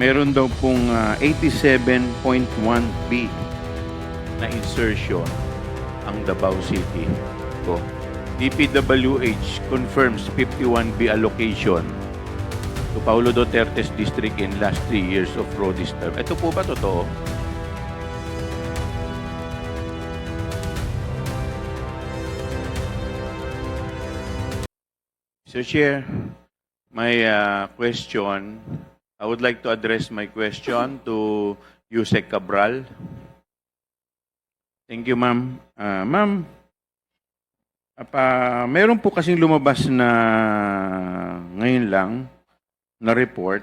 Meron daw pong ah, 87.1B na insertion ang Davao City. Ko. DPWH confirms 51B allocation to Paulo Duterte's district in last three years of Rodi's term. Ito po ba totoo? Mr. Chair, my uh, question, I would like to address my question to Yusek Cabral. Thank you, ma'am. Ah, ma'am, apa, meron po kasing lumabas na ngayon lang na report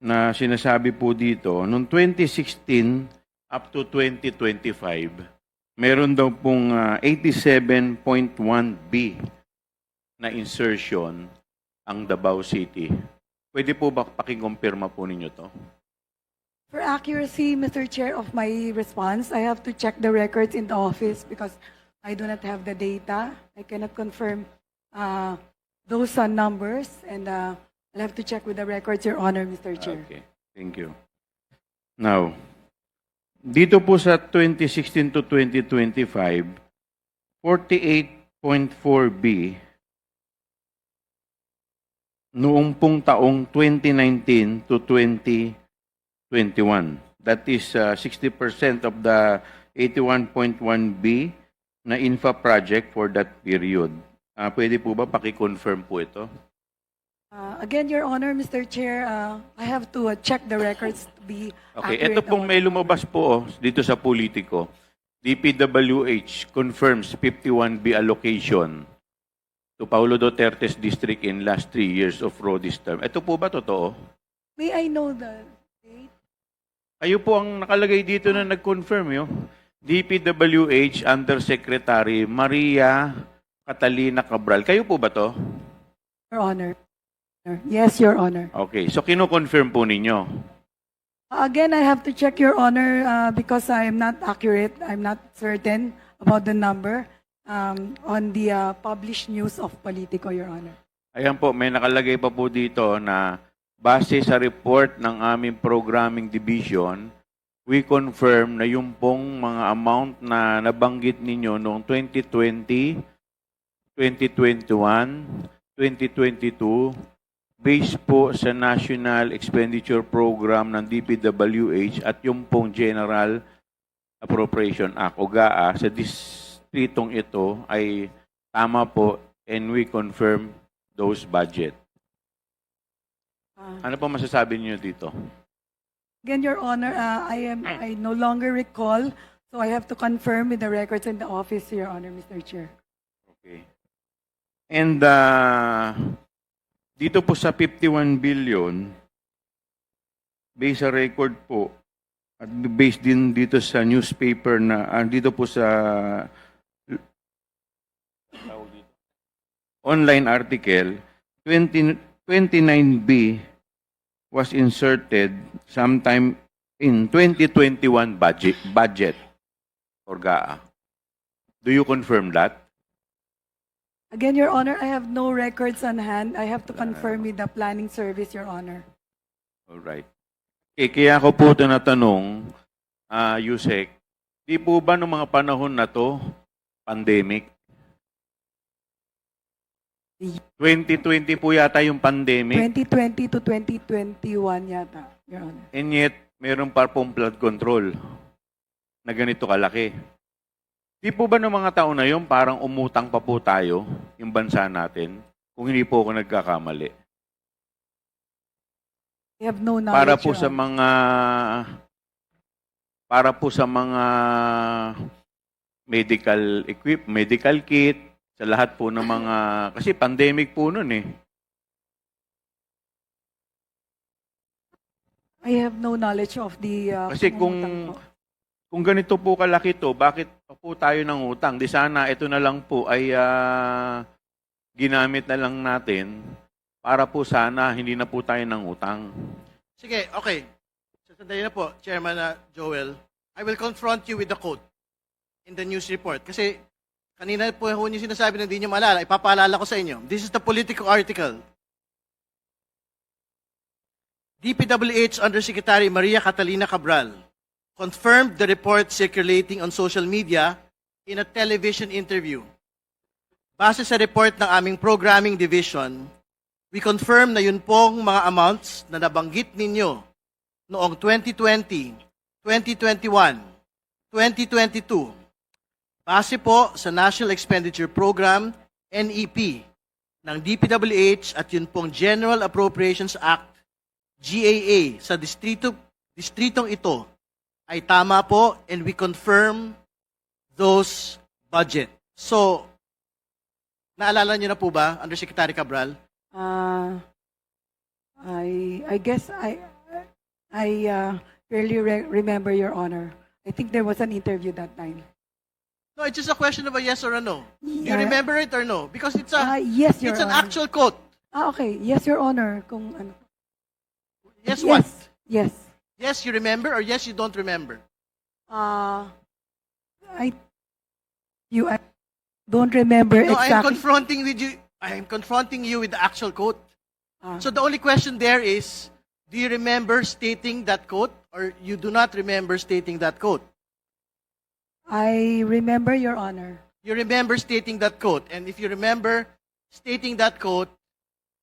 na sinasabi po dito, noong 2016 up to 2025, meron daw pong ah, 87.1B na insertion ang Davao City. Pwede po ba pakikumpirma po ninyo to? For accuracy, Mr. Chair, of my response, I have to check the records in the office because I do not have the data. I cannot confirm uh, those uh, numbers, and uh, I'll have to check with the records, Your Honor, Mr. Chair. Okay, thank you. Now, dito po sa 2016 to 2025, 48.4B noong pong taong 2019 to 2021. That is uh, 60% of the 81.1B na infra project for that period. Ah, pwede po ba paki-confirm po ito? Uh, again, Your Honor, Mr. Chair, uh, I have to uh, check the records to be Okay, accurate. ito pong may lumabas po oh, dito sa politiko. DPWH confirms 51B allocation to Paulo Duterte's district in last three years of Rodi's term. Ito po ba totoo? May I know the date? Kayo po ang nakalagay dito na nag-confirm yun. DPWH Undersecretary Maria Catalina Cabral. Kayo po ba to? Your Honor. Yes, Your Honor. Okay, so kino-confirm po ninyo. Again, I have to check, Your Honor, uh, because I'm not accurate. I'm not certain about the number um, on the uh, published news of Politico, Your Honor. Ayan po, may nakalagay pa po dito na base sa report ng aming programming division, we confirm na yung pong mga amount na nabanggit ninyo noong 2020, 2021, 2022, based po sa National Expenditure Program ng DPWH at yung pong General Appropriation Act o GAA sa distritong ito ay tama po and we confirm those budget. Uh, Ano pa masasabi niyo dito? again, Your Honor, uh, I am I no longer recall, so I have to confirm with the records in the office, Your Honor, Mr. Chair. Okay. And uh, dito po sa 51 billion, based sa record po, at based din dito sa newspaper na, ah, dito po sa online article, 20, 29B was inserted sometime in 2021 budget, budget for GAA. Do you confirm that? Again, Your Honor, I have no records on hand. I have to confirm with the planning service, Your Honor. Alright. Eh, kaya ako po ito natanong, ah Yusek, di po ba nung mga panahon na to, pandemic? 2020 po yata yung pandemic, 2020 to 2021 yata, Your Honor. and yet, meron pa pong flood control na ganito kalaki. Di po ba nung mga taon na yun, parang umutang pa po tayo, yung bansa natin, kung hindi po ako nagkakamali? I have no knowledge, para po Your sa Honor. mga para po sa mga medical equip, medical kit, sa lahat po ng mga kasi pandemic po noon eh. I have no knowledge of the... uh, Kasi kung pangungutang po. kung ganito po kalaki to, bakit pa po tayo ng utang? Di sana ito na lang po ay ah, ginamit na lang natin para po sana hindi na po tayo ng utang. Sige, okay. Sasandali na po, Chairman uh, Joel. I will confront you with the quote in the news report. Kasi kanina po ho niyo sinasabi na hindi niyo maalala. Ipapaalala ko sa inyo. This is the political article. DPWH Undersecretary Maria Catalina Cabral confirmed the report circulating on social media in a television interview. Base sa report ng aming programming division, we confirm na yun pong mga amounts na nabanggit ninyo noong 2020, 2021, 2022. Base po sa National Expenditure Program, NEP, ng DPWH at yun pong General Appropriations Act, GAA, sa distrito, distritong ito ay tama po and we confirm those budget. So, naalala niyo na po ba, Undersecretary Cabral? Uh, I I guess I I uh, barely re- remember Your Honor. I think there was an interview that time. It's just a question of a yes or a no. Do you remember it or no? Because it's Ah, a yes, Your it's an Honor. actual quote. Ah, okay. Yes, Your Honor. Kung ano. Yes, what? Yes. Yes, you remember or yes, you don't remember? Uh, I you I don't remember No, I am exactly. confronting with you. I am confronting you with the actual quote. Ah, So the only question there is, do you remember stating that quote or you do not remember stating that quote? I remember Your Honor. You remember stating that quote. And if you remember stating that quote,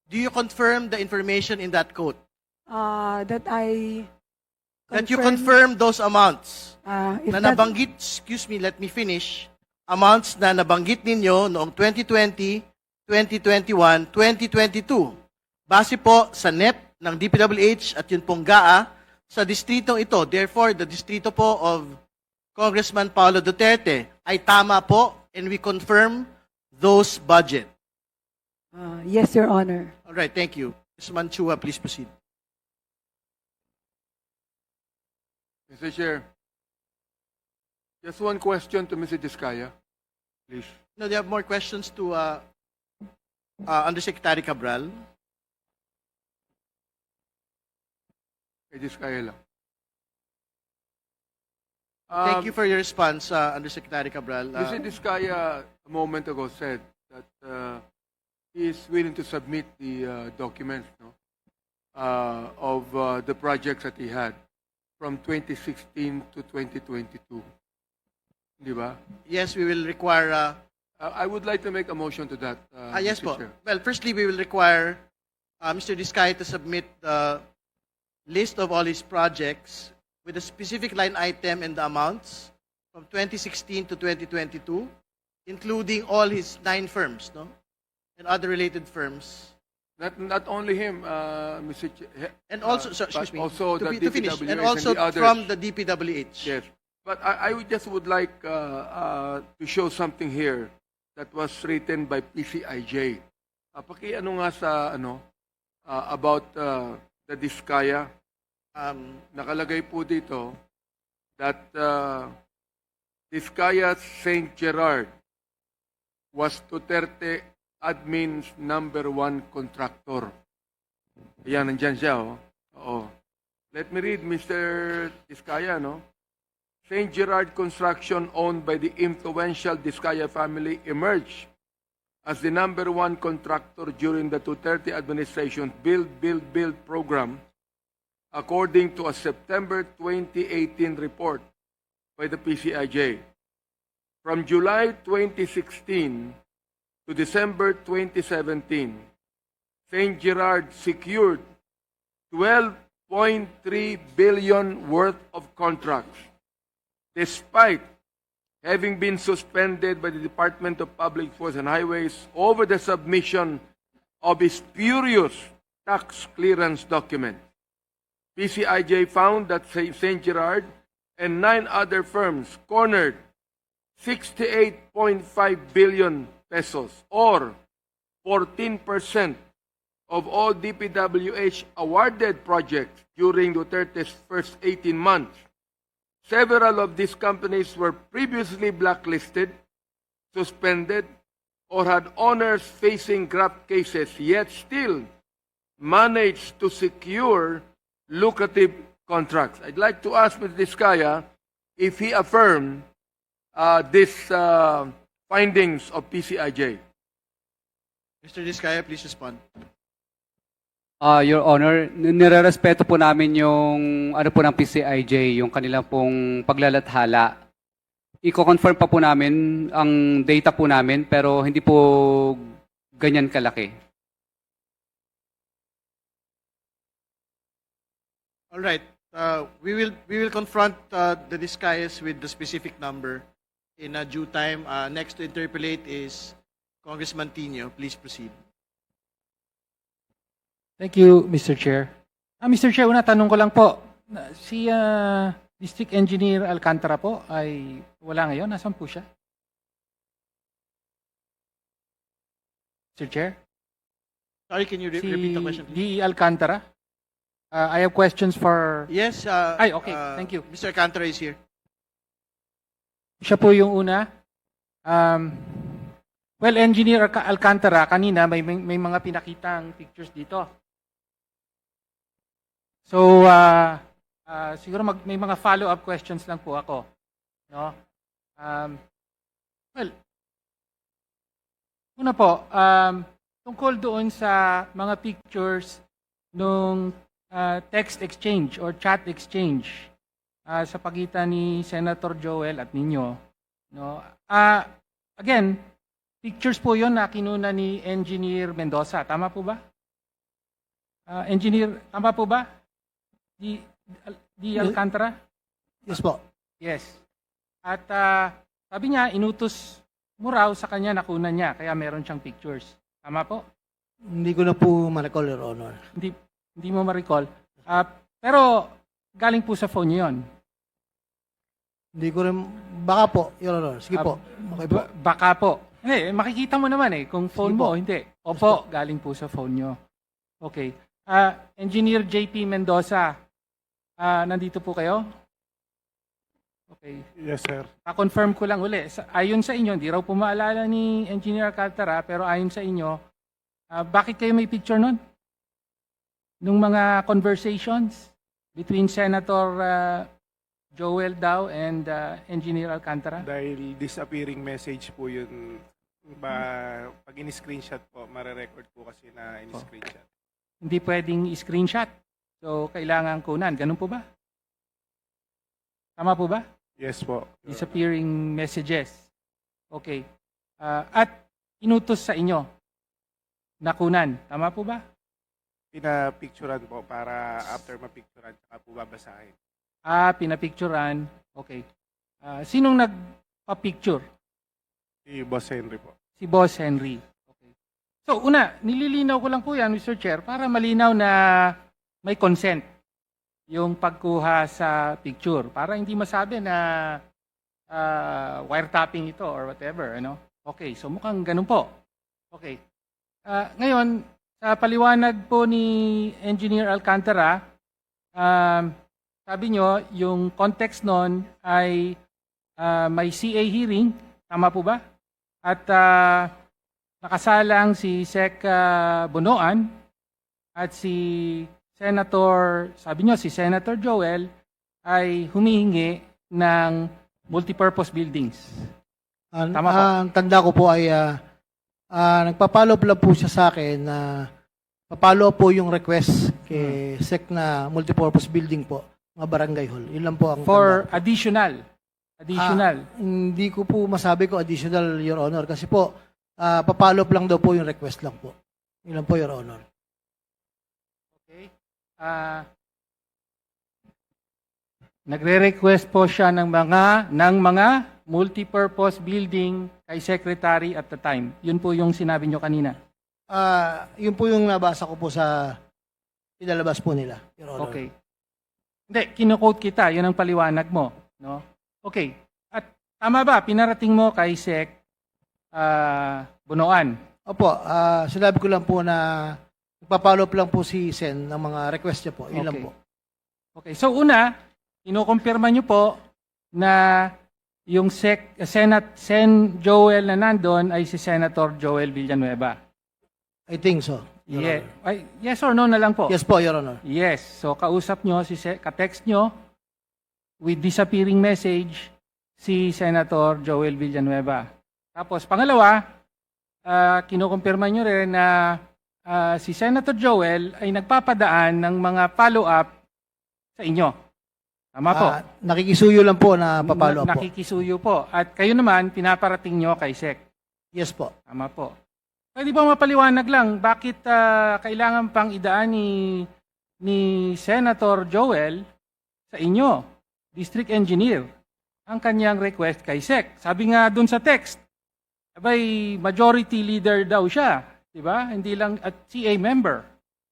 do you confirm the information in that quote? Uh, that I That you confirm those amounts uh, if na that- nabanggit, excuse me, let me finish, amounts na nabanggit ninyo noong 2020, 2021, 2022. Base po sa NEP ng DPWH at yun pong GAA sa distritong ito. Therefore, the distrito po of Congressman Paolo Duterte ay tama po and we confirm those budget. uh, yes, Your Honor. All right, thank you. Ms. Manchua, please proceed. Mr. Chair, just one question to Mr. Diskaya, please. No, do you have more questions to uh, uh, Undersecretary Cabral? Kay Diskaya lang. Thank Um, you for your response, uh, Undersecretary Cabral. Uh, Mr. Diskaya a moment ago said that uh, he is willing to submit the uh, documents no, uh, of uh, the projects that he had from 2016 to 2022. Di ba? yes, we will require. Uh, Uh, I would like to make a motion to that. ah, Uh, yes Mr. po. Chair. Well, firstly, we will require uh, Mr. Diskay to submit the list of all his projects with a specific line item and the amounts from 2016 to 2022, including all his nine firms, no, and other related firms. Not, not only him, uh, Mr. Ch- And also, so, uh, excuse me, also to, the be, to finish, DPWH and also the others. from the DPWH. Yes. But I, I would just would like uh, uh, to show something here that was written by PCIJ. Uh, paki ano nga sa ano uh, about uh, the Diskaya. Um, Nakalagay po dito that uh, Diskaya St. Gerard was Duterte admin's number one contractor. Ayan, nandyan siya, oh. Oo. Let me read, Mr. Diskaya, no? St. Gerard Construction, owned by the influential Diskaya family, emerged as the number one contractor during the Duterte administration's Build, Build, Build program, according to a September 2018 report by the PCIJ. From July 2016 to December 2017, St. Gerard secured 12.3 billion worth of contracts despite having been suspended by the Department of Public Works and Highways over the submission of a spurious tax clearance document. PCIJ found that St. Gerard and nine other firms cornered 68.5 billion pesos or 14% of all DPWH awarded projects during Duterte's first 18 months. Several of these companies were previously blacklisted, suspended, or had owners facing graft cases, yet still managed to secure lucrative contracts. I'd like to ask Mr. Diskaya if he affirmed uh, these uh, findings of PCIJ. Mr. Diskaya, please respond. Ah, Your Honor, nirerespeto po namin yung ano po ng PCIJ, yung kanilang pong paglalathala. Iko-confirm pa po namin ang data po namin pero hindi po ganyan kalaki. All right. Uh, we will we will confront uh, the disguise with the specific number in a due time. Uh, next to interpolate is Congressman Tino. Please proceed. Thank you, Mr. Chair. Ah, Mr. Chair, una tanong ko lang po. Si ah, District Engineer Alcantara po ay wala ngayon. Nasaan po siya? Mr. Chair? Sorry, can you re- Si repeat the question, please? D. Alcantara? Ah, I have questions for... Yes. Uh, Ay, okay. uh, Thank you. Mr. Alcantara is here. Siya po yung una. Um, well, Engineer Alca- Alcantara, kanina may, may, may mga pinakitang pictures dito. So, uh, uh, siguro mag, may mga follow-up questions lang po ako. No? Um, well, una po, um, tungkol doon sa mga pictures nung uh, text exchange or chat exchange ah, sa pagitan ni Senator Joel at ninyo. No? Ah, again, pictures po 'yon na kinuna ni Engineer Mendoza. Tama po ba? Ah, engineer, tama po ba? Di, di Alcantara? Yes po. Yes. At ah, sabi niya, inutos mo raw sa kanya na kunan niya, kaya meron siyang pictures. Tama po? Hindi ko na po ma-recall, Your Honor. Hindi, hindi mo ma-recall. Ah, pero galing po sa phone niyo yun. Hindi ko rin, baka po, Your Honor. Sige Ah, po. Okay po. Ba- baka po. Hindi, makikita mo naman eh kung phone Sige mo po. hindi. Opo, galing po sa phone nyo. Okay. Ah, Engineer JP Mendoza, ah, nandito po kayo? Okay. Yes, sir. Pa-confirm ko lang uli. Sa, ayon sa inyo, hindi raw po maalala ni Engineer Alcantara, pero ayon sa inyo, ah, bakit kayo may picture nun? Nung mga conversations between Senator ah, Joel Dow and ah, Engineer Alcantara? Dahil disappearing message po yun. Ba, pag in-screenshot po, mare-record po kasi na in-screenshot. hindi pwedeng i-screenshot. So, kailangan kunan. Ganun po ba? Tama po ba? Yes po. Disappearing messages. Okay. Ah, at inutos sa inyo na kunan. Tama po ba? Pinapicturan po para after mapicturan, saka po babasahin. Ah, pinapicturan. Okay. Ah, sinong nagpa-picture? Si Boss Henry po. Si Boss Henry. Okay. So, una, nililinaw ko lang po yan, Mr. Chair, para malinaw na may consent yung pagkuha sa picture. Para hindi masabi na ah, wiretapping ito or whatever. Ano? Okay, so mukhang ganun po. Okay. Ah, ngayon, sa paliwanag po ni Engineer Alcantara, um, sabi nyo, yung context nun ay ah, may CA hearing. Tama po ba? At ah, nakasalang si Sec Bonoan at si Senator, sabi nyo, si Senator Joel ay humihingi ng multipurpose buildings. Tama po. ang tanda ko po ay ah, ah, nagpa-follow up lang po siya sa akin na papalo po yung request kay SEC na multipurpose building po, mga barangay hall. Yun lang po ang For tanda. additional. Additional. Hindi ko po masabi ko additional, Your Honor, kasi po, ah, papalo up lang daw po yung request lang po. Yun lang po, Your Honor. Okay. Ah nagre-request po siya ng mga ng mga multipurpose building kay secretary at the time. Yun po yung sinabi nyo kanina. Ah, yun po yung nabasa ko po sa pinalabas po nila, Your Honor. Okay. Hindi, kinukote kita. Yun ang paliwanag mo. No? Okay. At tama ba, pinarating mo kay Sec ah, Bunoan. Opo, ah sinabi ko lang po na nagpa-follow up lang po si Sen ng mga request niya po. Yun lang Okay. po. Okay. So una, kinukumpirma nyo po na yung Sec, Senate, Sen Joel na nandun ay si Senator Joel Villanueva. I think so. Your Yeah. Honor. Ay, yes or no na lang po? Yes po, Your Honor. Yes. So kausap nyo, si Se- ka-text nyo with disappearing message si Senator Joel Villanueva. Tapos pangalawa, uh, kinukumpirma nyo rin na ah, si Senator Joel ay nagpapadaan ng mga follow-up sa inyo. Tama po. Ah, nakikisuyo lang po na papalo Na- po. Nakikisuyo po. At kayo naman, pinaparating nyo kay SEC. Yes po. Tama po. Pwede ba mapaliwanag lang bakit ah, kailangan pang idaan ni ni Senator Joel sa inyo, District Engineer, ang kanyang request kay SEC. Sabi nga dun sa text, abay majority leader daw siya, 'di ba? Hindi lang at CA member.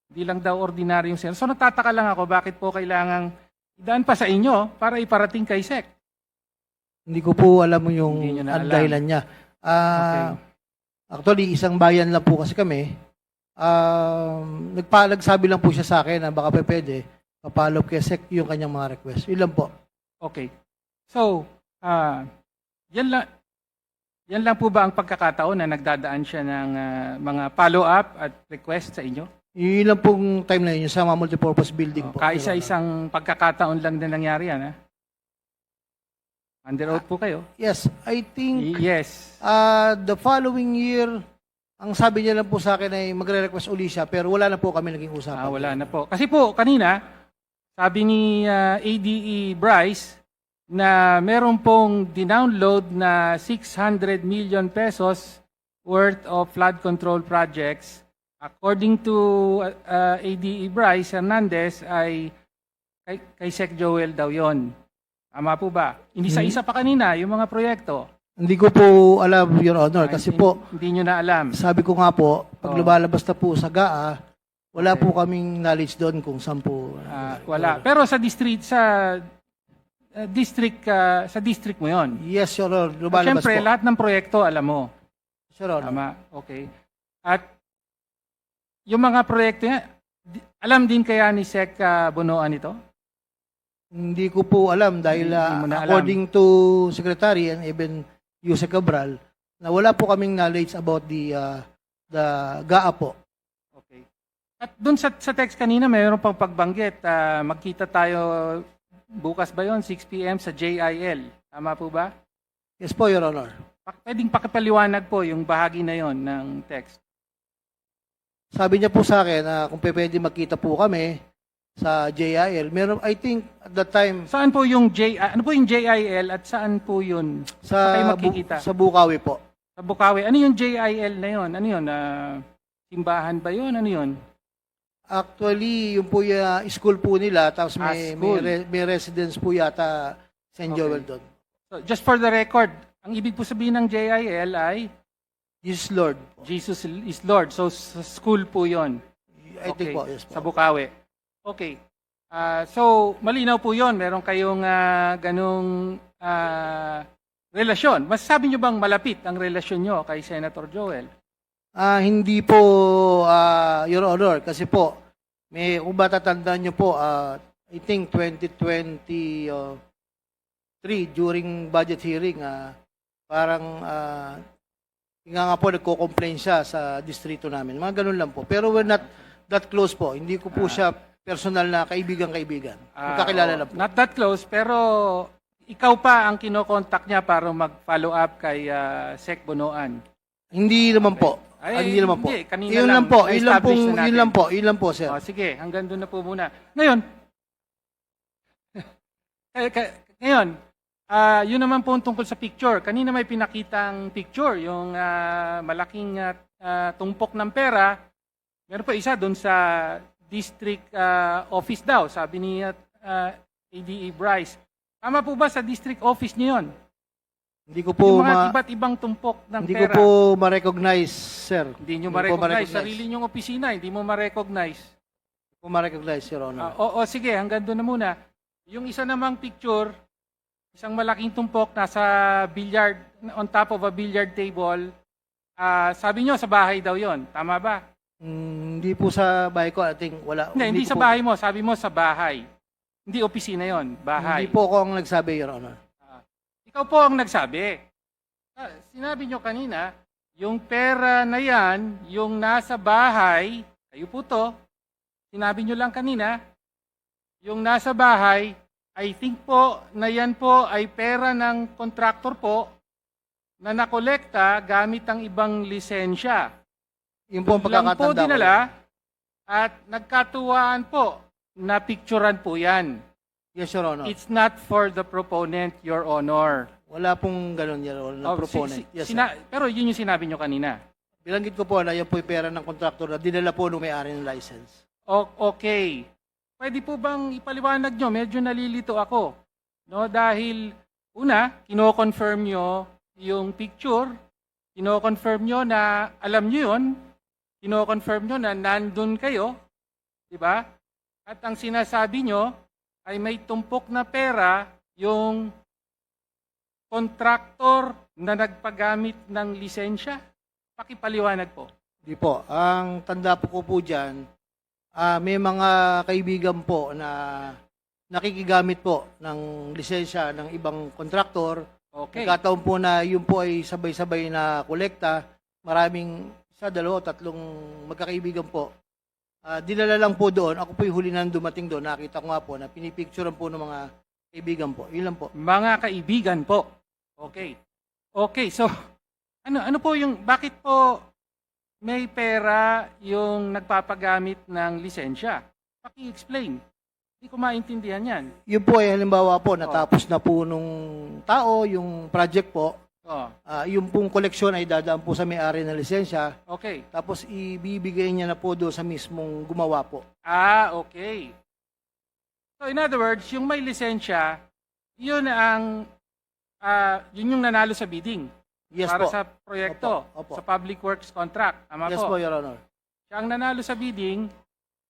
Hindi lang daw ordinaryong senator. So nagtataka lang ako bakit po kailangang idaan pa sa inyo para iparating kay SEC. Hindi ko po alam mo yung Hindi nyo na ang alam. dahilan niya. Ah, Actually, isang bayan lang po kasi kami. Um, nagpa, nagsabi lang po siya sa akin na baka pa pwede papalo kay SEC yung kanyang mga request. Yun lang po. Okay. So, ah yan lang yan lang po ba ang pagkakataon na nagdadaan siya ng ah, mga follow-up at request sa inyo? Yun lang pong time na yun, yung sa mga multipurpose building Oh, po. Kaisa-isang pagkakataon lang din nangyari yan, ha? Under oath po kayo? Yes, I think Yes. uh, the following year, ang sabi niya lang po sa akin ay magre-request uli siya, pero wala na po kami naging usapan. Ah, wala na po. Kasi po, kanina, sabi ni ah, ADE Bryce na meron pong dinownload na 600 million pesos worth of flood control projects. According to ah, ADE Bryce Hernandez ay kay, kay Sec Joel daw yon. Tama po ba? Hindi sa isa pa kanina, yung mga proyekto. Hindi ko po alam, Your Honor, Ah, kasi hindi- po, Hindi nyo na alam. sabi ko nga po, pag Oh. lumalabas na po sa GAA, wala Okay. po kaming knowledge doon kung saan po. Ah, wala. Pero sa district, sa ah, district, ah, sa district mo yon. Yes, Your Honor, lumalabas Siyempre, po. lahat ng proyekto, alam mo. Your Honor. Tama. Okay. At yung mga proyekto niya, alam din kaya ni Sec ah, Bonoan ito? Hindi ko po alam dahil Hindi- ah, hindi mo na alam. according to Secretary and even Yusek Cabral, na wala po kaming knowledge about the ah, the GAA po. Okay. At doon sa, sa text kanina, mayroon pang pagbanggit. ah, magkita tayo bukas ba yon 6 p.m. sa JIL. Tama po ba? Yes po, Your Honor. Pak- Pwedeng pakipaliwanag po yung bahagi na yon ng text. Sabi niya po sa akin na kung pwede magkita po kami sa JIL. Meron, I think, at that time, Saan po yung J, ah, ano po yung JIL at saan po yun? sa, kayo Bu- magkikita? sa Bukawi po. Sa Bukawi. Ano yung JIL na yon? Ano yun? Ah, simbahan ba yun? Ano yun? Actually, yung po yung school po nila, tapos Ah, may, may, school. re- may residence po yata St. Okay. Joel doon. So, just for the record, ang ibig po sabihin ng JIL ay Jesus Lord. Jesus is Lord. So, sa school po yon. I think po, yes po. Sa Bukawi. Okay. Ah, so, malinaw po yon. Meron kayong ah, ganong ah, relasyon. Masasabi nyo bang malapit ang relasyon nyo kay Senator Joel? Ah, hindi po, ah, Your Honor, kasi po, may, kung matatandaan niyo po, ah, I think 2023, during budget hearing, ah, parang, ah, nga nga po, nagko-complain siya sa distrito namin. Mga ganun lang po. Pero we're not that close po. Hindi ko po Ah. siya personal na kaibigan-kaibigan. Ah, Magkakilala oo. lang po. Not that close, pero ikaw pa ang kinokontak niya para mag-follow up kay ah, Sec Bonoan. Hindi naman po. Ay, Ah, hindi naman po. hindi. Kanina Yun lang, lang po. Yun lang na-establish natin. yun lang po. Yun lang po, sir. O, sige, hanggang doon na po muna. Ngayon, eh, ka- ngayon, ah, yun naman po tungkol sa picture. Kanina may pinakitang picture, yung ah, malaking ah, ah, tumpok ng pera. Meron pa isa doon sa district ah, office daw, sabi ni ah, ADE Bryce. Tama po ba sa district office niyo yun? Hindi ko po yung mga ma- iba't ibang tumpok ng hindi ko pera. po ma-recognize, sir. hindi nyo hindi ko ma-recognize. ma-recognize. Sarili nyong opisina, hindi mo ma-recognize. Hindi ko ma-recognize, Your Honor. o, o sige, hanggang doon na muna. Yung isa namang picture, isang malaking tumpok nasa billiard, on top of a billiard table. Ah, sabi nyo sa bahay daw yon, tama ba? Mm, hindi po sa bahay ko, I think wala. Hindi, hindi ko sa po- bahay mo, sabi mo sa bahay. Hindi opisina yon, bahay. Hindi po ako ang nagsabi, Your Honor. Ikaw po ang nagsabi. Ah, Sinabi nyo kanina, yung pera na yan, yung nasa bahay, kayo po to, sinabi nyo lang kanina, yung nasa bahay, I think po na yan po ay pera ng kontraktor po na nakolekta gamit ang ibang lisensya. Yung po ang po pagkakatanda ko. dinala at nagkatuwaan po na picturean po yan. Yes, Your Honor. It's not for the proponent, Your Honor. Wala pong ganun, Your Honor, na Oh, si- proponent. si- yes, sina- pero yun yung sinabi nyo kanina. Bilanggit ko po na yan po yung pera ng kontraktor na dinala po nung may-ari ng license. O- okay. Pwede po bang ipaliwanag nyo? Medyo nalilito ako. No, dahil una, kino-confirm nyo yung picture, kino-confirm nyo na alam nyo yun, kino-confirm nyo na nandun kayo, di ba? At ang sinasabi nyo ay may tumpok na pera yung kontraktor na nagpagamit ng lisensya. Pakipaliwanag po. Di po. Ang tanda po ko po dyan, ah, may mga kaibigan po na nakikigamit po ng lisensya ng ibang kontraktor. Okay. Nagkataon po na yun po ay sabay-sabay na kolekta. Maraming isa, dalawa, tatlong magkakaibigan po. Ah, dinala lang po doon. Ako po yung huli na dumating doon. Nakita ko nga po na pinipicturean po ng mga kaibigan po. Yun lang po. Mga kaibigan po. Okay. Okay, so ano ano po yung bakit po may pera yung nagpapagamit ng lisensya? Paki-explain. Hindi ko maintindihan 'yan. Yun po ay halimbawa po, natapos na po nung tao yung project po. Oh, Ah, yung pong koleksyon ay dadaan po sa may-ari ng lisensya. okay. Tapos ibibigay niya na po doon sa mismong gumawa po. Ah, okay. So in other words, yung may lisensya, yun ang ah, yun yung nanalo sa bidding Yes para po. sa proyekto, Opo, opo. sa public works contract. Tama yes po. po, Your Honor. Siya ang nanalo sa bidding,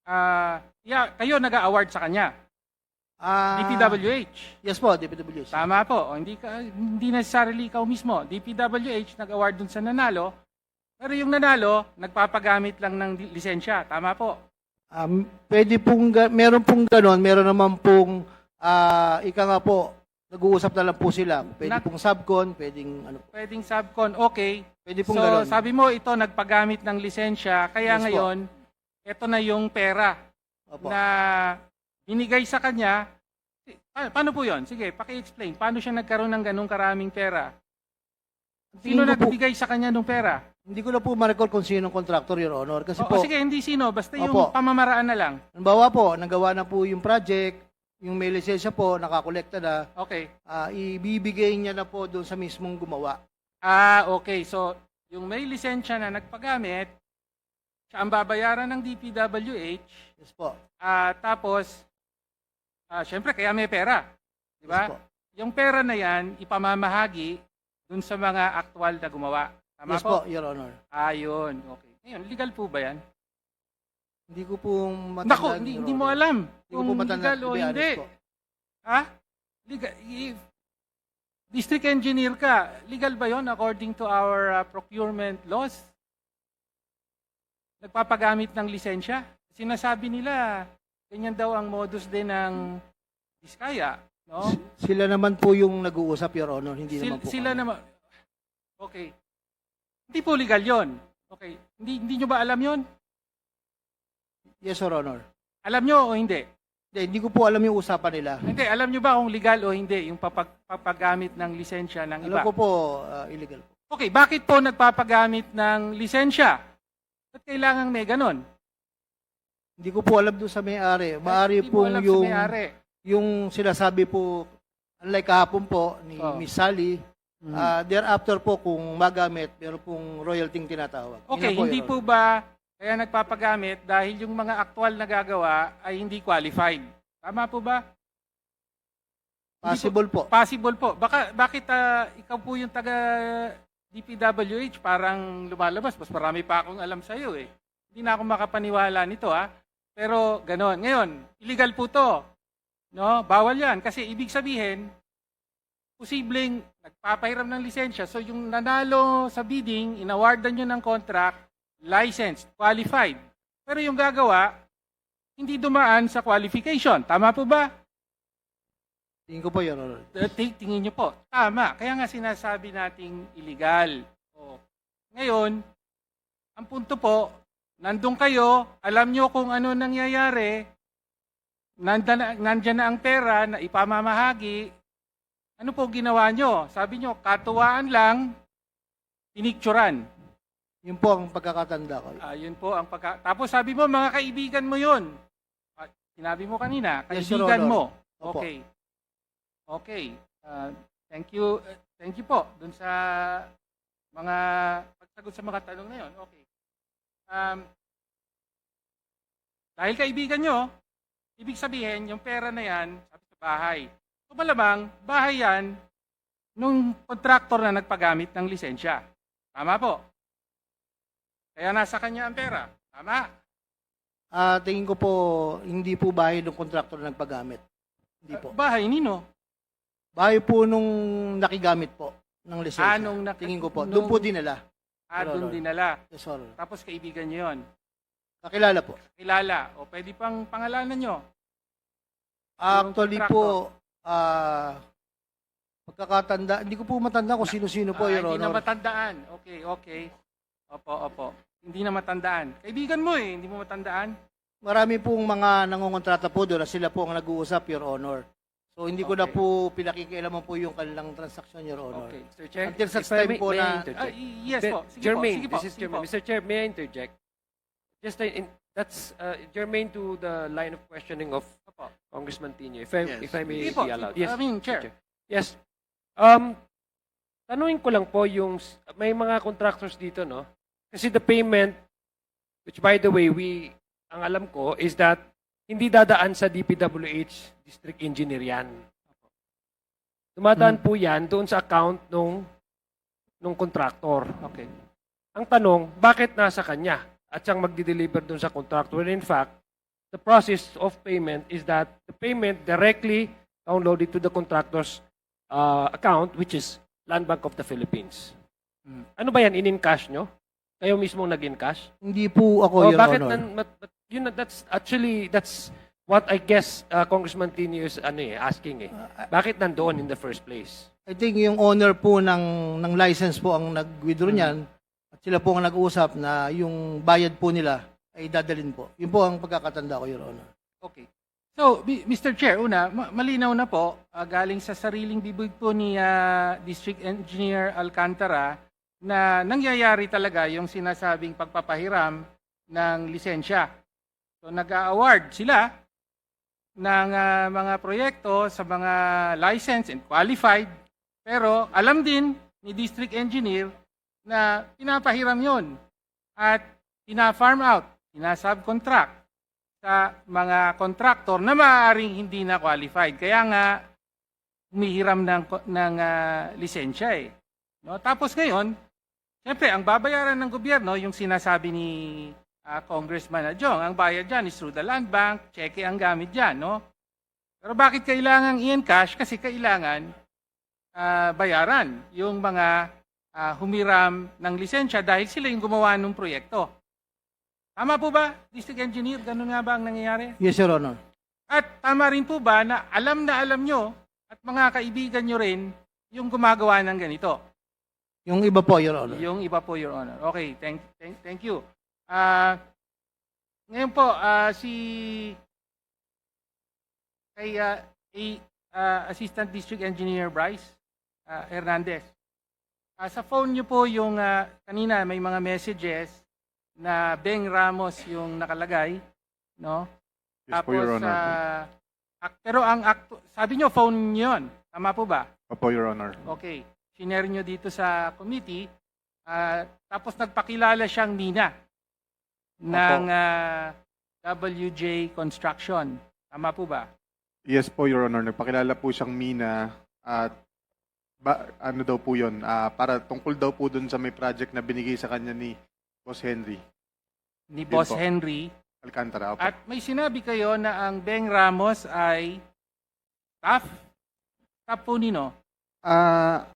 ah, yeah, kayo nag-award sa kanya. Ah, DPWH. Yes po, DPWH. Tama po. O, hindi, ka, hindi necessarily ikaw mismo. DPWH nag-award dun sa nanalo. Pero yung nanalo, nagpapagamit lang ng lisensya. Tama po. Um, pwede pong, meron pong ganon, meron naman pong, ah, ika nga po, nag-uusap na lang po sila. Pwede Nag- pong subcon, pwedeng ano, Pwedeng subcon. Okay. pwede pong So, ganon. sabi mo, ito nagpagamit ng lisensya. Kaya Yes po. ngayon, ito na yung pera Opo. na binigay sa kanya. Si- pa- paano po yon? Sige, paki-explain. Paano siya nagkaroon ng ganung karaming pera? Sino Tingin ko po- nagbigay sa kanya ng pera? Hindi ko na po ma-recall kung sino ang contractor, Your Honor. Kasi O, po, o sige, hindi sino. Basta yung Opo. pamamaraan na lang. halimbawa po, nagawa na po yung project, yung may lisensya po, nakakolekta na, Okay. ah, ibibigay niya na po doon sa mismong gumawa. Ah, okay. So, yung may lisensya na nagpagamit, siya ang babayaran ng DPWH. Yes po. Ah, tapos, ah, syempre, kaya may pera. Di ba? Yes po. Yung pera na yan, ipamamahagi dun sa mga aktual na gumawa. Tama yes po, Your Honor. Ah, yun. Okay. Ngayon, legal po ba yan? Hindi ko po matandaan. Nako, hindi, hindi mo alam Hindi ko kung po matandaan, legal to o be honest hindi. po. Ha? Legal, if district engineer ka, legal ba yon according to our uh, procurement laws? Nagpapagamit ng lisensya? Sinasabi nila, ganyan daw ang modus din ng Diskaya. No? Sila naman po yung nag-uusap, Your Honor. Hindi Sil- naman po sila kami. naman. Okay. Hindi po legal yon. Okay. Hindi, hindi nyo ba alam yon? Yes, Your Honor. Alam nyo o hindi? Hindi, hindi ko po alam yung usapan nila. Hindi, alam nyo ba kung legal o hindi yung papag, papagamit ng lisensya ng iba? Alam ko po, ah, illegal po. Okay, bakit po nagpapagamit ng lisensya? Ba't kailangan may ganon? Hindi ko po alam doon sa may-ari. Maari sa yung, yung sinasabi po, unlike kahapon po ni Oh. Miss Sally, Mhm. ah, thereafter po kung magamit, meron pong royalty tinatawag. Okay, po, hindi po ba kaya nagpapagamit dahil yung mga aktual na gagawa ay hindi qualified? Tama po ba? Possible po. Possible po. Baka, bakit ah, ikaw po yung taga DPWH parang lumalabas? Mas marami pa akong alam sa iyo eh. Hindi na ako makapaniwala nito ha. Pero ganon. Ngayon, illegal po to. No? Bawal yan. Kasi ibig sabihin, posibleng nagpapahiram ng lisensya. So yung nanalo sa bidding, inawardan nyo ng contract, licensed, qualified. Pero yung gagawa, hindi dumaan sa qualification. Tama po ba? Tingin ko po, Your Honor. Ti- tingin nyo po, tama. Kaya nga sinasabi nating illegal. O. Ngayon, ang punto po, nandun kayo, alam nyo kung ano nangyayari, nandyan na, nandyan na ang pera na ipamamahagi, ano po ginawa nyo? Sabi nyo, katuwaan lang, pinicturan. Yun po ang pagkakatanda ko. Ah, yun po ang pagka... Tapos sabi mo, mga kaibigan mo yun. Ah, sinabi mo kanina, Yes, Your kaibigan Honor. mo. Opo. Okay. Okay. Ah, thank you. uh, Thank you po dun sa mga pagsagot sa mga tanong na yun. Okay. Um, dahil kaibigan nyo, ibig sabihin, yung pera na yan, sabi sa bahay. So malamang, bahay yan nung kontraktor na nagpagamit ng lisensya. Tama po. Kaya nasa kanya ang pera. Tama. Ah, tingin ko po, hindi po bahay ng kontraktor na nagpagamit. Hindi po. Bahay nino. Bahay po nung nakigamit po ng lisensya. Anong nak- Tingin ko po. nung- Doon po dinala. Ah, Your doon Honor. dinala. Yes, sir. Tapos kaibigan nyo yun. Kakilala po. Kilala. O pwede pang pangalanan nyo. Actually po, ah, pagkakatanda, hindi ko po matanda kung sino-sino po, Ah, Your hindi na Honor. matandaan. Okay, okay. Opo, opo. Hindi na matandaan. Kaibigan mo eh, hindi mo matandaan. Marami pong mga nangongontrata po doon na sila po ang nag-uusap, Your Honor. So, hindi ko na Okay. po pinakikialaman po yung kanilang transaksyon, Your Honor. Okay. Mr. Chair, Until such if I time may- po may I na- Ah, interject? y- yes Be- po. Sige germane, po. Sige po. this is Sige po. Mr. Chair, may I interject? Just uh, in, that's uh, germane to the line of questioning of Opo. Congressman Tino. If I, Yes. if I may Sige po. be allowed. Po. I mean, Chair. Mr. Yes. Um, tanungin ko lang po yung, s- may mga contractors dito, no? Kasi the payment, which by the way, we, ang alam ko, is that hindi dadaan sa DPWH District Engineer yan. Dumadaan po yan doon sa account nung, nung contractor. Okay. Ang tanong, bakit nasa kanya at siyang magdi-deliver doon sa contractor? When in fact, the process of payment is that the payment directly downloaded to the contractor's uh, account, which is Land Bank of the Philippines. Hmm. Ano ba yan? In-encash nyo? Kayo mismo nag-encash? Hindi po ako, O Your bakit Honor. nan, mat, mat- yun, na- that's actually, that's what I guess uh, Congressman Tino is ano eh, asking eh. Bakit nandoon in the first place? I think yung owner po ng, ng license po ang nag-withdraw Hmm. niyan at sila po ang nag-uusap na yung bayad po nila ay dadalhin po. Yun po ang pagkakatanda ko, Your Honor. Okay. So, B- Mr. Chair, una, ma- malinaw na po, ah, galing sa sariling bibig po ni ah, District Engineer Alcantara na nangyayari talaga yung sinasabing pagpapahiram ng lisensya. So, nag-award sila ng ah, mga proyekto sa mga licensed and qualified. Pero alam din ni District Engineer na pinapahiram yon at pina-farm out, pina-subcontract sa mga contractor na maaaring hindi na qualified. Kaya nga, humihiram ng, ng ah, lisensya eh. No? Tapos ngayon, siyempre, ang babayaran ng gobyerno, yung sinasabi ni ah, Congressman Adjong, ang bayad dyan is through the land bank, cheque ang gamit dyan. No? Pero bakit kailangan i-encash? Kasi kailangan ah, bayaran yung mga ah, humiram ng lisensya dahil sila yung gumawa ng proyekto. Tama po ba, District Engineer? Ganun nga ba ang nangyayari? Yes, Your Honor. At tama rin po ba na alam na alam nyo at mga kaibigan nyo rin yung gumagawa ng ganito? Yung iba po, Your Honor. Yung iba po, Your Honor. Okay, thank, thank, thank you. Ah, ngayon po, ah, si kay ah, A- ah, Assistant District Engineer Bryce ah, Hernandez. Ah, sa phone nyo po yung ah, kanina may mga messages na Beng Ramos yung nakalagay, no? Yes po, Your Honor. ah, ak- pero ang actu- sabi nyo phone nyo yun. Tama po ba? Opo, Your Honor. Okay. Sinare nyo dito sa committee. ah, tapos nagpakilala siyang Nina ng ah, WJ Construction. Tama po ba? Yes po, Your Honor. Nagpakilala po siyang Mina at ba, ano daw po yun, ah, para tungkol daw po dun sa may project na binigay sa kanya ni Boss Henry Ni Yun Boss po. Henry. Alcantara. Opo. At may sinabi kayo na ang Beng Ramos ay staff. Staff po nino. Ah,